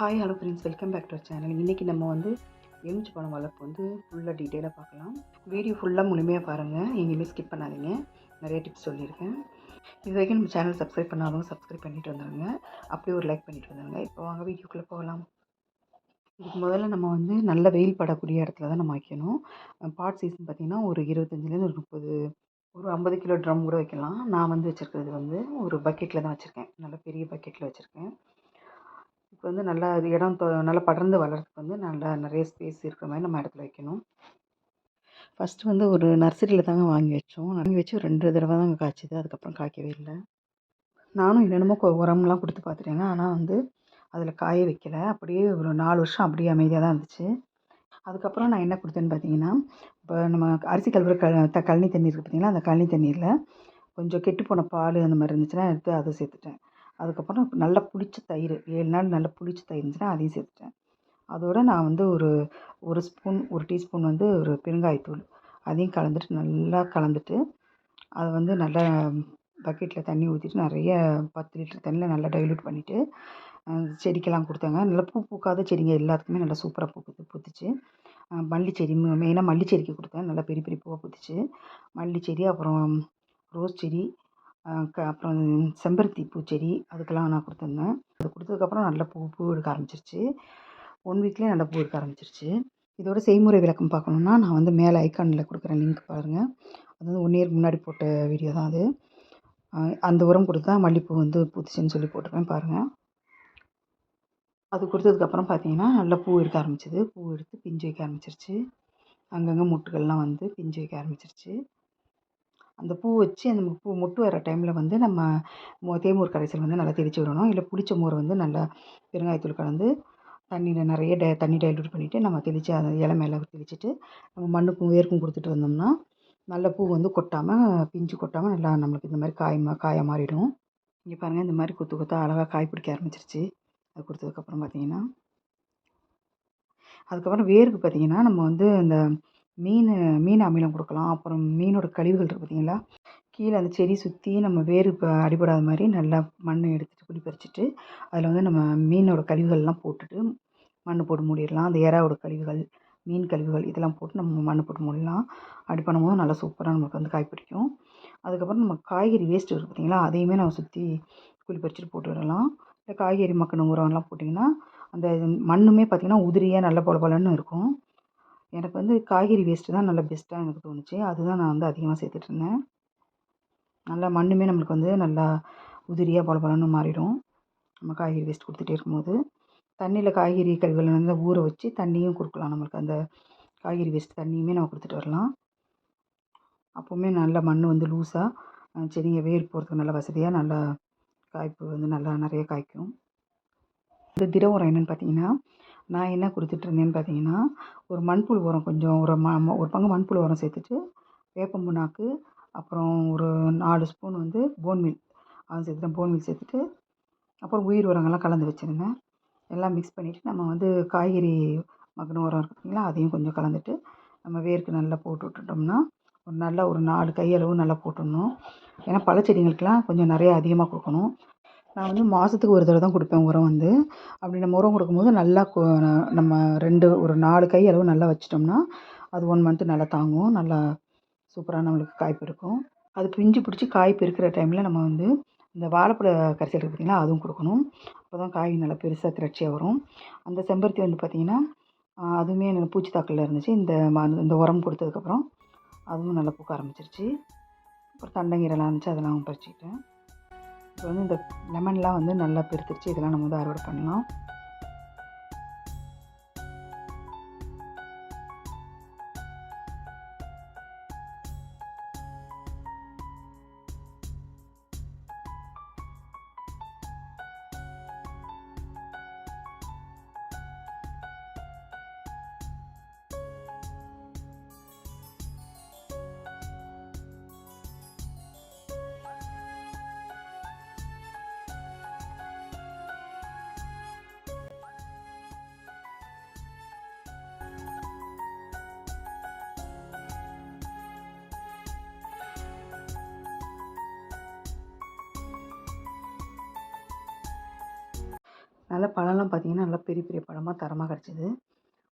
Hi hello friends welcome back to our channel இன்றைக்கி நம்ம வந்து எலுமிச்சு பழம் வளர்ப்பு வந்து ஃபுல்லாக டீட்டெயிலாக பார்க்கலாம். வீடியோ ஃபுல்லாக முழுமையாக பாருங்கள் எங்கேயுமே ஸ்கிப் பண்ணாதீங்க. நிறைய டிப்ஸ் சொல்லியிருக்கேன். இது வரைக்கும் நம்ம சேனல் சப்ஸ்கிரைப் பண்ணாதவங்க சப்ஸ்கிரைப் பண்ணிட்டு வந்துடுங்க அப்படியே ஒரு லைக் பண்ணிட்டு வந்துடுங்க இப்போ வாங்க வீடியோக்குள்ளே போகலாம். இதுக்கு முதல்ல நம்ம வந்து நல்ல வெயில் படக்கூடிய இடத்துல தான் நம்ம வைக்கணும். பாட் சீசன் பார்த்திங்கன்னா ஒரு இருபத்தஞ்சிலேருந்து ஒரு முப்பது ஒரு ஐம்பது கிலோ ட்ரம் கூட வைக்கலாம். நான் வந்து வச்சுருக்கிறது வந்து ஒரு பக்கெட்டில் தான் வச்சுருக்கேன். நல்ல பெரிய பக்கெட்டில் வச்சுருக்கேன். இப்போ வந்து நல்லா அது இடம் தொ நல்லா படர்ந்து வளர்றதுக்கு வந்து நல்லா நிறைய ஸ்பேஸ் இருக்கிற மாதிரி நம்ம இடத்துல வைக்கணும். ஃபஸ்ட்டு வந்து ஒரு நர்சரியில் தாங்க வாங்கி வச்சோம். வாங்கி வச்சு ரெண்டு தடவை தாங்க காய்ச்சிது. அதுக்கப்புறம் காய்க்கவே இல்லை. நானும் என்னென்னமோ கொ உரம்லாம் கொடுத்து பார்த்துட்டேங்க. ஆனால் வந்து அதில் காய வைக்கல. அப்படியே ஒரு நாலு வருஷம் அப்படியே அமைதியாக தான் இருந்துச்சு. அதுக்கப்புறம் நான் என்ன கொடுத்தேன்னு பார்த்தீங்கன்னா இப்போ நம்ம அரிசி கழுவுற க த கழனி தண்ணி இருக்குது பார்த்தீங்களா? அந்த கழனி தண்ணீரில் கொஞ்சம் கெட்டுப்போன பால் அந்த மாதிரி இருந்துச்சுன்னா எடுத்து அதை சேர்த்துட்டேன். அதுக்கப்புறம் நல்லா புளிச்ச தயிர். ஏழு நாள் நல்லா புளிச்ச தயிர் இருந்துச்சுன்னா அதையும் சேர்த்துட்டேன். அதோடு நான் வந்து ஒரு ஒரு ஸ்பூன் ஒரு டீஸ்பூன் வந்து ஒரு பெருங்காயத்தூள். அதையும் கலந்துட்டு நல்லா கலந்துட்டு அதை வந்து நல்லா பக்கெட்டில் தண்ணி ஊற்றிட்டு நிறைய பத்து லிட்டர் தண்ணியில் நல்லா டைல்யூட் பண்ணிவிட்டு செடிக்கெல்லாம் கொடுத்தாங்க. நல்லா பூ பூக்காத செடிங்க எல்லாத்துக்குமே நல்லா சூப்பராக பூக்குது பூத்துச்சு. மல்லி செடி மெயினாக மல்லி செடிக்கு கொடுத்தேன். நல்லா பெரிய பெரிய பூவாக பூத்துச்சு. மல்லி செடி அப்புறம் ரோஸ் செடி அப்புறம் செம்பருத்தி பூச்செடி அதுக்கெல்லாம் நான் கொடுத்துருந்தேன். அது கொடுத்ததுக்கப்புறம் நல்ல பூ பூ எடுக்க ஆரம்பிச்சிருச்சு. ஒன் வீக்லேயே நல்லா பூ எடுக்க ஆரம்பிச்சிருச்சு. இதோட செய்முறை விளக்கம் பார்க்கணுன்னா நான் வந்து மேலே ஐக்கானில் கொடுக்குறேன் லிங்க் பாருங்கள் அது வந்து ஒன் இயர் முன்னாடி போட்ட வீடியோ தான் அது. அந்த உரம் கொடுத்தா மல்லிப்பூ வந்து பூத்துச்சுன்னு சொல்லி போட்டிருப்பேன் பாருங்கள் அது கொடுத்ததுக்கப்புறம் பார்த்தீங்கன்னா நல்லா பூ எடுக்க ஆரம்பிச்சிது. பூ எடுத்து பிஞ்சு வைக்க ஆரம்பிச்சிருச்சு. அங்கங்கே முட்டுகள்லாம் வந்து பிஞ்சு வைக்க ஆரம்பிச்சிருச்சு. அந்த பூ வச்சு அந்த பூ மொட்டு வர டைமில் வந்து நம்ம மோ தேமூர் கரைசல் வந்து நல்லா தெளித்து விடணும். இல்லை புளிச்ச மோர் வந்து நல்லா பெருங்காயத்தூள் கலந்து தண்ணியில் நிறைய ட தண்ணி டைல்யூட் பண்ணிவிட்டு நம்ம தெளித்து அதை இலை மேலே தெளிச்சுட்டு நம்ம மண்ணுக்கும் வேருக்கும் கொடுத்துட்டு வந்தோம்னா நல்ல பூ வந்து கொட்டாமல் பிஞ்சு கொட்டாமல் நல்லா நம்மளுக்கு இந்த மாதிரி காய் காயாக மாறிடும். இங்கே பாருங்கள் இந்த மாதிரி கொத்து கொத்தாக அழகாக காய் பிடிக்க ஆரம்பிச்சிருச்சு. அது கொடுத்ததுக்கப்புறம் பார்த்தீங்கன்னா அதுக்கப்புறம் வேருக்கு பார்த்தீங்கன்னா நம்ம வந்து இந்த மீன் மீன் அமிலம் கொடுக்கலாம். அப்புறம் மீனோட கழிவுகள் இருக்குது பார்த்தீங்களா கீழே அந்த செடி சுற்றி நம்ம வேர் இப்போ அடிபடாத மாதிரி நல்லா மண் எடுத்துட்டு குழி பறிச்சுட்டு அதில் வந்து நம்ம மீனோட கழிவுகள்லாம் போட்டுட்டு மண் போட்டு மூடிடலாம். அந்த எறாவோட கழிவுகள் மீன் கழிவுகள் இதெல்லாம் போட்டு நம்ம மண் போட்டு மூடலாம் அப்படி பண்ணும்போது நல்லா சூப்பராக நமக்கு வந்து காய் பிடிக்கும். அதுக்கப்புறம் நம்ம காய்கறி வேஸ்ட் இருக்குது பார்த்தீங்களா அதையுமே நம்ம சுற்றி குழி பறிச்சுட்டு போட்டு விடலாம். இல்லை காய்கறி மக்கின உரம்லாம் போட்டிங்கன்னா அந்த மண்ணுமே பார்த்திங்கன்னா உதிரியாக நல்ல பொல பொலன்னு இருக்கும். எனக்கு வந்து காய்கறி வேஸ்ட்டு தான் நல்லா பெஸ்ட்டாக எனக்கு தோணுச்சு. அதுதான் நான் வந்து அதிகமாக சேர்த்துட்ருந்தேன் நல்லா மண்ணுமே நம்மளுக்கு வந்து நல்லா உதிரியாக பல பலன்னு மாறிடும். நம்ம காய்கறி வேஸ்ட் கொடுத்துட்டே இருக்கும்போது. தண்ணியில் காய்கறி கழிவுகள் வந்து ஊற வச்சு தண்ணியும் கொடுக்கலாம். நம்மளுக்கு அந்த காய்கறி வேஸ்ட் தண்ணியுமே நம்ம கொடுத்துட்டு வரலாம். அப்போவுமே நல்ல மண் வந்து லூஸாக செடிங்க வேர் போகிறதுக்கு நல்ல வசதியாக நல்லா காய்ப்பு வந்து நல்லா நிறைய காய்க்கும். இந்த திட உரம் என்னென்னு பார்த்தீங்கன்னா நான் என்ன கொடுத்துட்ருந்தேன்னு பார்த்தீங்கன்னா ஒரு மண்புழு உரம் கொஞ்சம் ஒரு ம ஒரு பங்கு மண்புழு உரம் சேர்த்துட்டு வேப்பம் புண்ணாக்கு அப்புறம் ஒரு நாலு ஸ்பூன் வந்து போன்மில் அதை சேர்த்துட்டேன் போன்மில் சேர்த்துட்டு அப்புறம் உயிர் உரங்கள்லாம் கலந்து வச்சுருந்தேன். எல்லாம் மிக்ஸ் பண்ணிவிட்டு நம்ம வந்து காய்கறி மகன உரம் இருக்குது பார்த்தீங்களா அதையும் கொஞ்சம் கலந்துட்டு நம்ம வேருக்கு நல்லா போட்டு விட்டுட்டோம்னா ஒரு நல்லா ஒரு நாலு கையளவு நல்லா போட்டுடணும். ஏன்னா பழச்செடிங்களுக்கெலாம் கொஞ்சம் நிறையா அதிகமாக கொடுக்கணும். நான் வந்து மாதத்துக்கு ஒரு தடவை தான் கொடுப்பேன் உரம் வந்து. அப்படி நம்ம உரம் கொடுக்கும்போது நல்லா நம்ம ரெண்டு ஒரு நாலு கை அளவு நல்லா வச்சிட்டோம்னா அது ஒன் மந்த்து நல்லா தாங்கும். நல்லா சூப்பராக நம்மளுக்கு காய்ப்பு இருக்கும். அது பிஞ்சு பிடிச்சி காய் பெருக்கிற டைமில் நம்ம வந்து இந்த வாழைப்பழ கரைசல் இருக்குது பார்த்திங்களா அதுவும் கொடுக்கணும். அப்போ தான் காய் நல்லா பெருசாக திரட்சியாக வரும். அந்த செம்பருத்தி வந்து பார்த்திங்கன்னா அதுவுமே எனக்கு பூச்சி தாக்கலில் இருந்துச்சு. இந்த இந்த உரம் கொடுத்ததுக்கப்புறம் அதுவும் நல்லா பூக்க ஆரம்பிச்சிருச்சு. அப்புறம் தண்டங்கீரெல்லாம் இருந்துச்சு அதெல்லாம் பறிச்சுக்கிட்டேன். இப்போ வந்து இந்த லெமன்லாம் வந்து நல்லா பெருத்துருச்சு. இதெல்லாம் நம்ம வந்து அறுவடை பண்ணலாம். நல்லா பழம்லாம் பார்த்தீங்கன்னா நல்லா பெரிய பெரிய பழமாக தரமாக கிடச்சிது.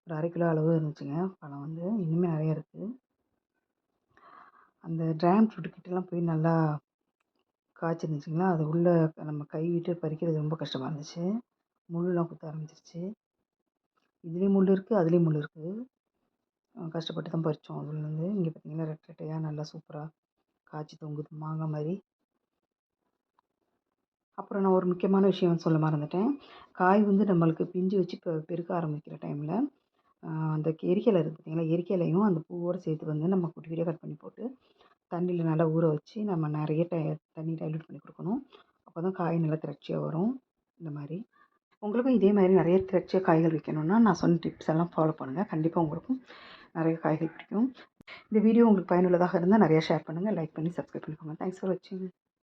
ஒரு அரை கிலோ அளவு இருந்துச்சுங்க. பழம் வந்து இன்னுமே நிறைய இருக்குது அந்த ட்ராகன் ஃப்ரூட்டு கிட்டலாம் போய் நல்லா காய்ச்சிருந்துச்சிங்களா? அது உள்ளே நம்ம கை விட்டு பறிக்கிறது ரொம்ப கஷ்டமாக இருந்துச்சு. முள்ளுலாம் குத்த ஆரம்பிச்சிருச்சு. இதுலேயும் முள் இருக்குது அதுலேயும் முள் இருக்குது கஷ்டப்பட்டு தான் பறித்தோம் அதுலேருந்து இங்கே பார்த்தீங்கன்னா ரெட்டை ரெட்டையாக நல்லா சூப்பராக காய்ச்சி தொங்குது. மாங்காய் மாதிரி. அப்புறம் நான் ஒரு முக்கியமான விஷயம் வந்து சொல்ல மறந்துட்டேன். காய் வந்து நம்மளுக்கு பிஞ்சு வச்சு இப்போ பெருக்க ஆரம்பிக்கிற டைமில் அந்த எரிக்கலை இருக்குது பார்த்தீங்களா எரிக்கலையும் அந்த பூவோடு சேர்த்து வந்து நம்ம குட்டி குட்டியாக கட் பண்ணி போட்டு தண்ணியில் நல்லா ஊற வச்சு நம்ம நிறைய ட தண்ணி டைல்யூட் பண்ணி கொடுக்கணும். அப்போ தான் காய் நல்லா திரட்சியாக வரும். இந்த மாதிரி. உங்களுக்கும் இதே மாதிரி நிறைய திரட்சியாக காய்கள் வைக்கணுன்னா நான் சொன்ன டிப்ஸ் எல்லாம் ஃபாலோ பண்ணுங்கள் கண்டிப்பாக உங்களுக்கும் நிறைய காய்கள் பிடிக்கும். இந்த வீடியோ உங்களுக்கு பயனுள்ளதாக இருந்தால் நிறையா ஷேர் பண்ணுங்கள் லைக் பண்ணி சப்ஸ்கிரைப் பண்ணிக்கோங்க. தேங்க்ஸ் ஃபார் வாட்சிங்